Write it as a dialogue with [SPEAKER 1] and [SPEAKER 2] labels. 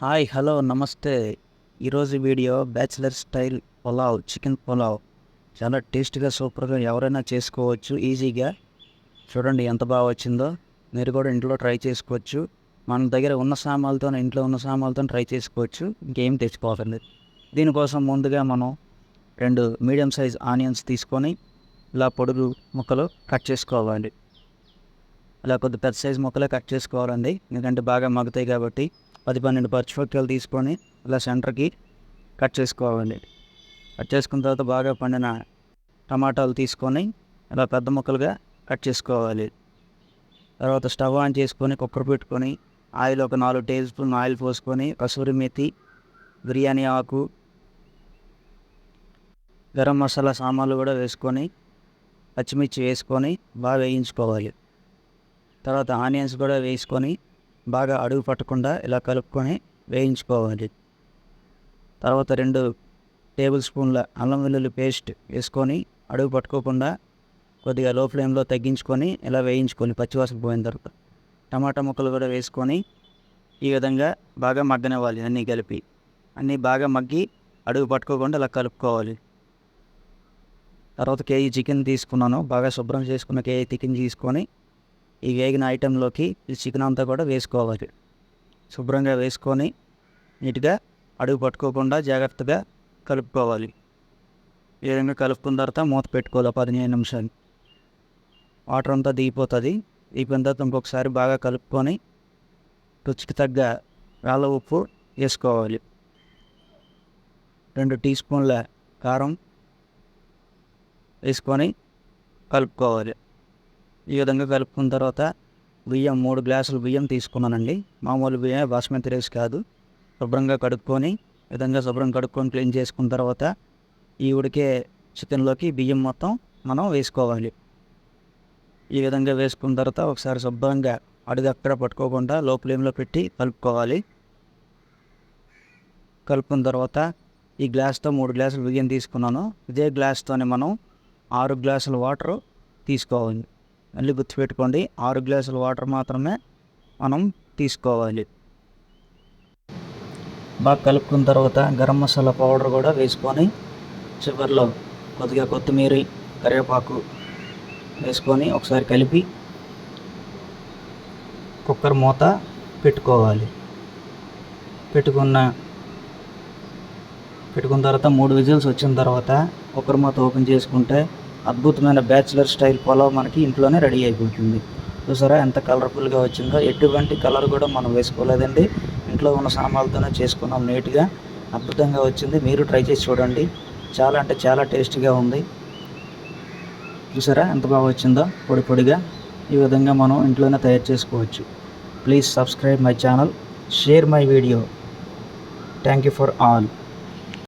[SPEAKER 1] Hi hello నమస్తే. ఈరోజు video bachelor style pulao chicken pulao. చాలా టేస్ట్గా సూపర్గా ఎవరైనా చేసుకోవచ్చు ఈజీగా. చూడండి ఎంత బాగా వచ్చిందో. మీరు కూడా ఇంట్లో ట్రై చేసుకోవచ్చు. మన దగ్గర ఉన్న సామాన్లతో ఇంట్లో ఉన్న సామాన్లతో ట్రై చేసుకోవచ్చు. ఇంకేం తెచ్చుకోకండి దీనికోసం ముందుగా మనం రెండు మీడియం సైజ్ ఆనియన్స్ తీసుకొని ఇలా పొడుగు ముక్కలు కట్ చేసుకోవాలండి. ఇలా కొద్ది పెద్ద సైజ్ ముక్కలే కట్ చేసుకోవాలండి. ఎందుకంటే బాగా మగ్గుతాయి కాబట్టి పది పన్నెండు పచ్చిమిరపకాయలు తీసుకొని ఇలా సెంటర్కి కట్ చేసుకోవాలి. కట్ చేసుకున్న తర్వాత బాగా పండిన టమాటాలు తీసుకొని ఇలా పెద్ద ముక్కలుగా కట్ చేసుకోవాలి. తర్వాత స్టవ్ ఆన్ చేసుకొని కుక్కర్ పెట్టుకొని ఆయిల్ ఒక నాలుగు టేబుల్ స్పూన్ ఆయిల్ పోసుకొని కసూరి మెతి బిర్యానీ ఆకు గరం మసాలా సామాన్లు కూడా వేసుకొని పచ్చిమిర్చి వేసుకొని బాగా వేయించుకోవాలి. తర్వాత ఆనియన్స్ కూడా వేసుకొని బాగా అడుగు పట్టకుండా ఇలా కలుపుకొని వేయించుకోవాలి. తర్వాత రెండు టేబుల్ స్పూన్ల అల్లం వెల్లుల్లి పేస్ట్ వేసుకొని అడుగు పట్టుకోకుండా కొద్దిగా లో ఫ్లేమ్లో తగ్గించుకొని ఇలా వేయించుకొని పచ్చివాసన పోయిన తర్వాత టమాటా ముక్కలు కూడా వేసుకొని ఈ విధంగా బాగా మగ్గనివ్వాలి అన్నీ కలిపి. అన్నీ బాగా మగ్గి అడుగు పట్టుకోకుండా ఇలా కలుపుకోవాలి. తర్వాత కేజీ చికెన్ తీసుకున్నాను. బాగా శుభ్రం చేసుకున్న కేజీ చికెన్ తీసుకొని ఈ వేగిన ఐటెంలోకి ఈ చికెన్ అంతా కూడా వేసుకోవాలి. శుభ్రంగా వేసుకొని నీట్గా అడుగు పట్టుకోకుండా జాగ్రత్తగా కలుపుకోవాలి. ఈ విధంగా కలుపుకున్న తర్వాత మూత పెట్టుకోవాలి పదిహేను నిమిషాలు. వాటర్ అంతా దిగిపోతుంది. దిగిపోయిన తర్వాత ఇంకొకసారి బాగా కలుపుకొని రుచికి తగ్గ రాళ్ళ ఉప్పు వేసుకోవాలి. రెండు టీ స్పూన్ల కారం వేసుకొని కలుపుకోవాలి. ఈ విధంగా కలుపుకున్న తర్వాత బియ్యం మూడు గ్లాసులు బియ్యం తీసుకున్నానండి. మామూలు బియ్యం బాస్మతి రైస్ కాదు. శుభ్రంగా కడుక్కొని విధంగా శుభ్రం కడుక్కొని క్లీన్ చేసుకున్న తర్వాత ఈ ఉడికే చికెన్లోకి బియ్యం మొత్తం మనం వేసుకోవాలి. ఈ విధంగా వేసుకున్న తర్వాత ఒకసారి శుభ్రంగా అడుగు పట్టుకోకుండా లో ఫ్లేమ్లో పెట్టి కలుపుకోవాలి. కలుపుకున్న తర్వాత ఈ గ్లాస్తో మూడు గ్లాసులు బియ్యం తీసుకున్నాను. ఇదే గ్లాస్తోనే మనం ఆరు గ్లాసుల వాటర్ తీసుకోవాలి. మళ్ళీ గుర్తుపెట్టుకోండి ఆరు గ్లాసుల వాటర్ మాత్రమే మనం తీసుకోవాలి. బాగా కలుపుకున్న తర్వాత గరం మసాలా పౌడర్ కూడా వేసుకొని చివరిలో కొద్దిగా కొత్తిమీర కరివేపాకు వేసుకొని ఒకసారి కలిపి కుక్కర్ మూత పెట్టుకోవాలి. పెట్టుకున్న పెట్టుకున్న తర్వాత మూడు విజిల్స్ వచ్చిన తర్వాత కుక్కర్ మూత ఓపెన్ చేసుకుంటే అద్భుతమైన బ్యాచిలర్ స్టైల్ పొలావ్ మనకి ఇంట్లోనే రెడీ అయిపోతుంది. చూసారా ఎంత కలర్ఫుల్గా వచ్చిందో. ఎటువంటి కలర్ కూడా మనం వేసుకోలేదండి. ఇంట్లో ఉన్న సామాన్లతోనే చేసుకున్నాం నీట్గా. అద్భుతంగా వచ్చింది. మీరు ట్రై చేసి చూడండి. చాలా అంటే చాలా టేస్టీగా ఉంది. చూసారా ఎంత బాగా వచ్చిందో. పొడి పొడిగా ఈ విధంగా మనం ఇంట్లోనే తయారు చేసుకోవచ్చు. Please subscribe my channel. Share my video. Thank you for all.